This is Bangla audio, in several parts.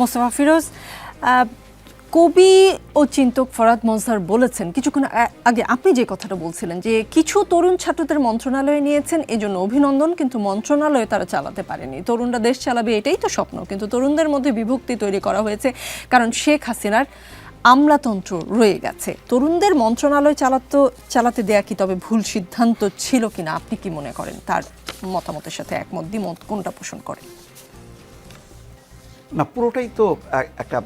মোস্তফা ফিরোজ কবি ও চিন্তক ফরাদ মজহার বলেছেন, কিছুক্ষণ আগে আপনি যে কথাটা বলছিলেন যে কিছু তরুণ ছাত্রদের মন্ত্রণালয়ে নিয়েছেন এই জন্য অভিনন্দন, কিন্তু মন্ত্রণালয়ে তারা চালাতে পারেনি। তরুণরা দেশ চালাবে, এটাই তো স্বপ্ন, কিন্তু তরুণদের মধ্যে বিভক্তি তৈরি করা হয়েছে, কারণ শেখ হাসিনার আমলাতন্ত্র রয়ে গেছে। তরুণদের মন্ত্রণালয় চালাতে চালাতে দেয়া কি তবে ভুল সিদ্ধান্ত ছিল কিনা, আপনি কি মনে করেন? তার মতামতের সাথে একমত, দ্বিমত কোনটা পোষণ করেন? না, পুরোটাই তো এক- একটা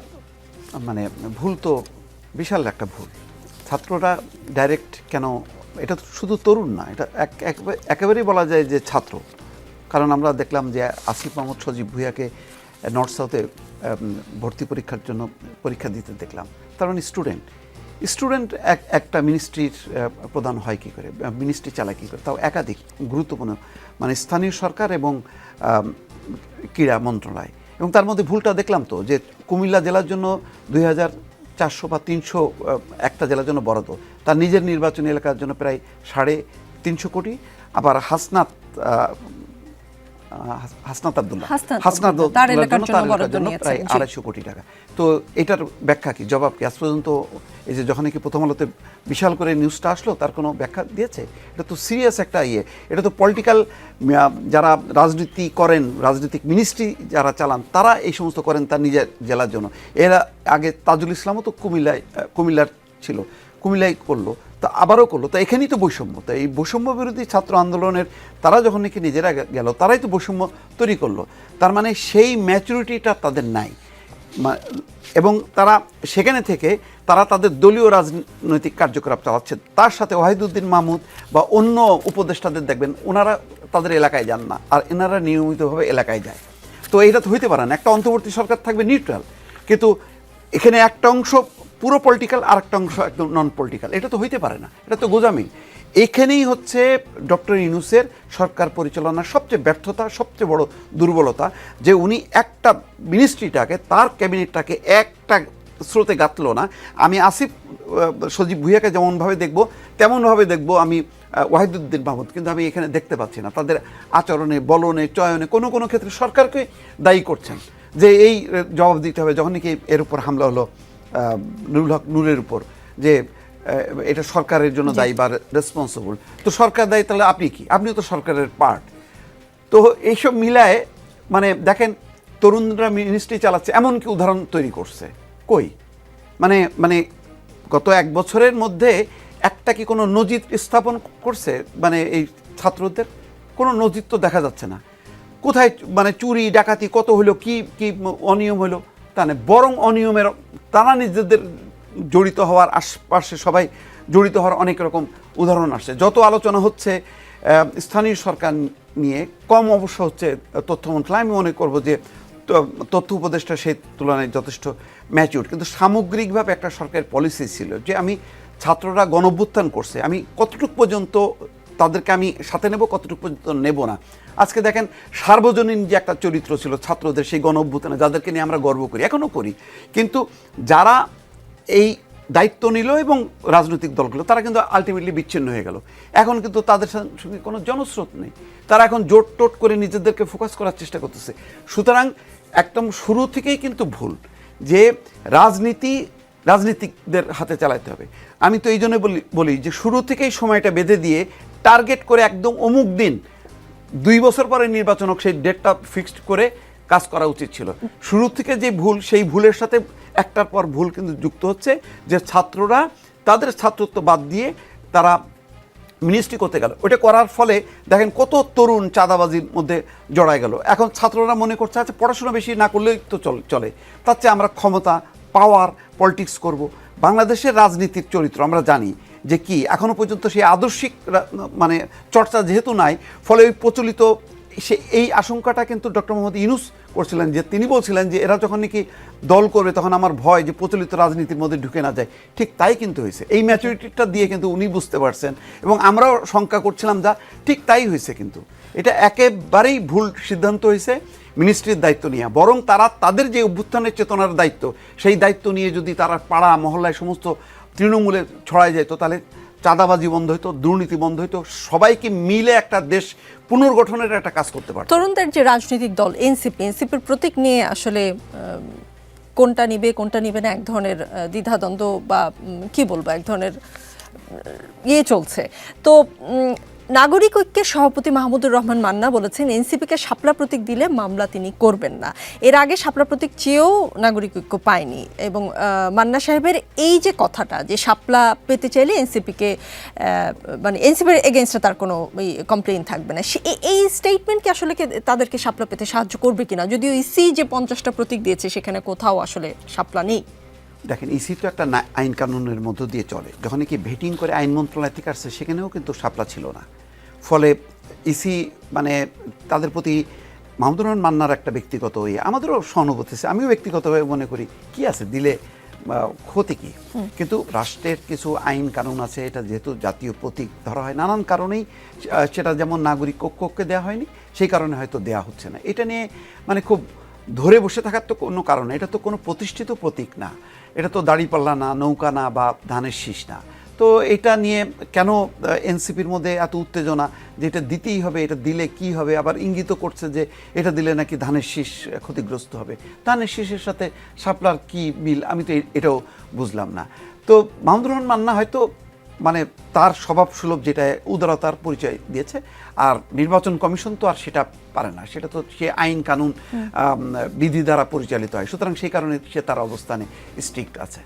মানে ভুল তো বিশাল একটা ভুল। ছাত্ররা ডাইরেক্ট কেন, এটা শুধু তরুণ না, এটা এক- একেবারে- একেবারেই বলা যায় যে ছাত্র। কারণ আমরা দেখলাম যে আসিফ মাহমুদ সজীব ভুইয়াকে নর্থ সাউথে ভর্তি পরীক্ষার জন্য পরীক্ষা দিতে দেখলাম। তার মানে স্টুডেন্ট। স্টুডেন্ট এক, একটা মিনিস্ট্রির প্রদান হয় কী করে? মিনিস্ট্রি চালায় কী করে? তাও একাধিক গুরুত্বপূর্ণ। মানে স্থানীয় সরকার এবং ক্রীড়া মন্ত্রণালয়। এবং তার মধ্যে ভুলটা দেখলাম তো, যে কুমিল্লা জেলার জন্য দুই হাজার চারশো বা তিনশো একটা জেলার জন্য বরাদ্দ। তার নিজের নির্বাচনী এলাকার জন্য প্রায় সাড়ে তিনশো কোটি। আবার হাসনাত হাসনাত আব্দুল্লাহ। হাসনাত তার এলাকার জন্য- প্রায় আড়াইশো কোটি টাকা। তো এটার ব্যাখ্যা কি? জবাব কি? আজ পর্যন্ত এই যে যখন কি প্রথম আলোতে বিশাল করে নিউজটা আসলো তার কোনো ব্যাখ্যা দিয়েছে? এটা তো সিরিয়াস একটা ইয়ে। এটা তো পলিটিক্যাল যারা রাজনীতি করেন রাজনৈতিক মিনিস্ট্রি যারা চালান তারা এই সমস্ত করেন তার নিজের জেলার জন্য। এরা আগে তাজুল ইসলামও তো কুমিল্লায় কুমিল্লার ছিল। কুমিল্লায় করল। তা আবারও করল। তা এখানেই তো বৈষম্য। তো এই বৈষম্য বিরোধী ছাত্র আন্দোলনের তারা যখন নাকি নিজেরা গেল, তারাই তো বৈষম্য তৈরি করল। তার মানে সেই ম্যাচুরিটিটা তাদের নাই। এবং তারা সেখানে থেকে তারা তাদের দলীয় রাজনৈতিক কার্যকলাপ চালাচ্ছে। তার সাথে ওয়াহিদুদ্দিন মাহমুদ বা অন্য উপদেষ্টাদের দেখবেন, ওনারা তাদের এলাকায় যান না, আর এনারা নিয়মিতভাবে এলাকায় যায়। তো এটা তো হইতে পারে না। একটা অন্তর্বর্তী সরকার থাকবে নিউট্রাল কিন্তু এখানে একটা অংশ পুরো পলিটিক্যাল আর একটা অংশ একদম নন পলিটিক্যাল এটা তো হইতে পারে না, এটা তো গোজামি এখানেই হচ্ছে ডক্টর ইউনুসের সরকার পরিচালনার সবচেয়ে ব্যর্থতা, সবচেয়ে বড় দুর্বলতা যে উনি একটা মিনিস্ট্রিটাকে তার ক্যাবিনেটটাকে একটা স্রোতে গাঁথলো না। আমি আসিফ সজীব ভুইয়াকে যেমনভাবে দেখব, তেমনভাবে দেখব আমি ওয়াহিদুদ্দিন মাহমুদ। কিন্তু আমি এখানে দেখতে পাচ্ছি না। তাদের আচরণে, বলনে, চয়নে কোনো কোনো ক্ষেত্রে সরকারকে দায়ী করছেন। যে এই জবাব দিতে হবে যখন নাকি এর উপর হামলা হলো নুরুল হক নূরের উপর যে এটা সরকারের জন্য দায়ী বা রেসপন্সিবল তো সরকার দায়ী তাহলে আপনি কি? আপনিও তো সরকারের পার্ট তো এইসব মিলায় মানে দেখেন তরুণরা মিনিস্ট্রি চালাচ্ছে এমন কি উদাহরণ তৈরি করছে। কই? মানে মানে গত এক বছরের মধ্যে একটা কি কোনো নজির স্থাপন করছে মানে এই ছাত্রদের? কোনো নজির তো দেখা যাচ্ছে না। কোথায় মানে চুরি ডাকাতি কত হলো কি কি অনিয়ম হলো? তা না বরং অনিয়মের তারা নিজেদের জড়িত হওয়ার আশপাশে সবাই জড়িত হওয়ার অনেক রকম উদাহরণ আসছে। যত আলোচনা হচ্ছে স্থানীয় সরকার নিয়ে, কম অবশ্য হচ্ছে তথ্য মন্ত্রণালয়। আমি মনে করব যে তথ্য উপদেষ্টা সেই তুলনায় যথেষ্ট ম্যাচিউর কিন্তু সামগ্রিকভাবে একটা সরকারের পলিসি ছিল যে আমি ছাত্ররা গণভ্যুত্থান করছে। আমি কতটুকু পর্যন্ত তাদেরকে আমি সাথে নেব, কতটুকু পর্যন্ত নেব না। আজকে দেখেন, সার্বজনীন যে একটা চরিত্র ছিল ছাত্রদের সেই গণ অভ্যুত্থানে, যাদেরকে নিয়ে আমরা গর্ব করি এখনও করি। কিন্তু যারা এই দায়িত্ব নিল এবং রাজনৈতিক দলগুলো, তারা কিন্তু আলটিমেটলি বিচ্ছিন্ন হয়ে গেল। এখন কিন্তু তাদের সঙ্গে কোনো জনস্রোত নেই। তারা এখন জোট টোট করে নিজেদেরকে ফোকাস করার চেষ্টা করতেছে। সুতরাং একদম শুরু থেকেই কিন্তু ভুল যে রাজনীতি, রাজনীতিকদের হাতে চালাতে হবে। আমি তো এই জন্য বলি বলি যে শুরু থেকেই সময়টা বেঁধে দিয়ে টার্গেট করে একদম অমুক দিন দুই বছর পরে নির্বাচন হোক, সেই ডেটটা ফিক্সড করে কাজ করা উচিত ছিল। শুরু থেকে যে ভুল, সেই ভুলের সাথে একটার পর ভুল কিন্তু যুক্ত হচ্ছে যে ছাত্ররা, তাদের ছাত্রত্ব বাদ দিয়ে তারা মিনিস্ট্রি করতে গেল। ওটা করার ফলে দেখেন কত তরুণ চাঁদাবাজির মধ্যে জড়ায় গেল। এখন ছাত্ররা মনে করছে আচ্ছা পড়াশোনা বেশি না করলেই তো চল- তার চেয়ে আমরা ক্ষমতা পাওয়ার পলিটিক্স করব। বাংলাদেশের রাজনীতির চরিত্র আমরা জানি। যে কি? এখনও পর্যন্ত সেই আদর্শিক মানে চর্চা যেহেতু নাই, ফলে ওই প্রচলিত সে এই আশঙ্কাটা কিন্তু ডক্টর মোহাম্মদ ইউনুস করছিলেন যে, তিনি বলছিলেন যে, এরা যখন নাকি দল করবে তখন আমার ভয় যে প্রচলিত রাজনীতির মধ্যে ঢুকে না যায়। ঠিক তাই কিন্তু হয়েছে। এই ম্যাচুরিটিটা দিয়ে কিন্তু উনি বুঝতে পারছেন এবং আমরাও শঙ্কা করছিলাম যা, ঠিক তাই হয়েছে কিন্তু। এটা একেবারেই ভুল সিদ্ধান্ত হয়েছে মিনিস্ট্রির দায়িত্ব নিয়ে। বরং তারা তাদের যে অভ্যুত্থানের চেতনার দায়িত্ব, সেই দায়িত্ব নিয়ে যদি তারা পাড়া, মহল্লায় সমস্ত তৃণমূলে ছড়ায় যেত, তাহলে চাঁদাবাজি বন্ধ হইতো, দুর্নীতি বন্ধ হইতো, সবাইকে মিলে একটা দেশ পুনর্গঠনের একটা কাজ করতে পারত। তরুণদের যে রাজনৈতিক দল, এনসিপি, এনসিপির প্রতীক নিয়ে আসলে কোনটা নিবে কোনটা নিবে না, এক ধরনের দ্বিধাদ্বন্দ্ব বা কি বলব, এক ধরনের ইয়ে চলছে। তো নাগরিক ঐক্যের সভাপতি মাহমুদুর রহমান মান্না বলেছেন, এনসিপিকে শাপলা প্রতীক দিলে মামলা তিনি করবেন না। এর আগে শাপলা প্রতীক চেয়েও নাগরিক ঐক্য পায়নি এবং মান্না সাহেবের এই যে কথাটা যে শাপলা পেতে চাইলে এনসিপিকে মানে এনসিপির এগেনস্টে তার কোনো কমপ্লেইন থাকবে না। সে- এই স্টেটমেন্ট কি আসলে তাদেরকে শাপলা পেতে সাহায্য করবে কিনা? যদিও ইসি যে পঞ্চাশটা প্রতীক দিয়েছে, সেখানে কোথাও আসলে শাপলা নেই। দেখেন ইসি তো একটা আইন কানুনের মধ্য দিয়ে চলে। যখন কি ভেটিং করে আইন মন্ত্রণালয় থেকে আসছে সেখানেও কিন্তু সাপলা ছিল না। ফলে ইসি মানে তাদের প্রতি মাহমুদুর রহমান মান্নার একটা ব্যক্তিগত ইয়ে আমাদেরও সহানুভূতি আছে আমিও ব্যক্তিগতভাবে মনে করি কি আছে দিলে ক্ষতি কি? কিন্তু রাষ্ট্রের কিছু আইন কানুন আছে এটা যেহেতু জাতীয় প্রতীক ধরা হয় নানান কারণেই সেটা যেমন নাগরিক কক্ষকে দেওয়া হয়নি সেই কারণে হয়তো দেয়া হচ্ছে না। এটা নিয়ে মানে খুব ধরে বসে থাকার তো কোনো কারণ এটা তো কোনো প্রতিষ্ঠিত প্রতীক না। এটা তো দাড়িপাল্লা না, নৌকা না বা ধানের শীষ না। তো এটা নিয়ে কেন এনসিপির মধ্যে এত উত্তেজনা যে এটা দিতেই হবে, এটা দিলে কি হবে? আবার ইঙ্গিত করছে যে এটা দিলে নাকি ধানের শীষ ক্ষতিগ্রস্ত হবে। ধানের শীষের সাথে শাপলার কি মিল? আমি তো এটাও বুঝলাম না। তো মাহমুদুর রহমান মান্না হয়তো মানে তার স্বভাব সুলভ যেটা উদারতার পরিচয় দিয়েছে আর নির্বাচন কমিশন তো আর সেটা পারে না। সেটা তো সে আইন কানুন বিধি দ্বারা পরিচালিত হয়। সুতরাং সেই কারণে সে তার অবস্থানে স্ট্রিক্ট আছে।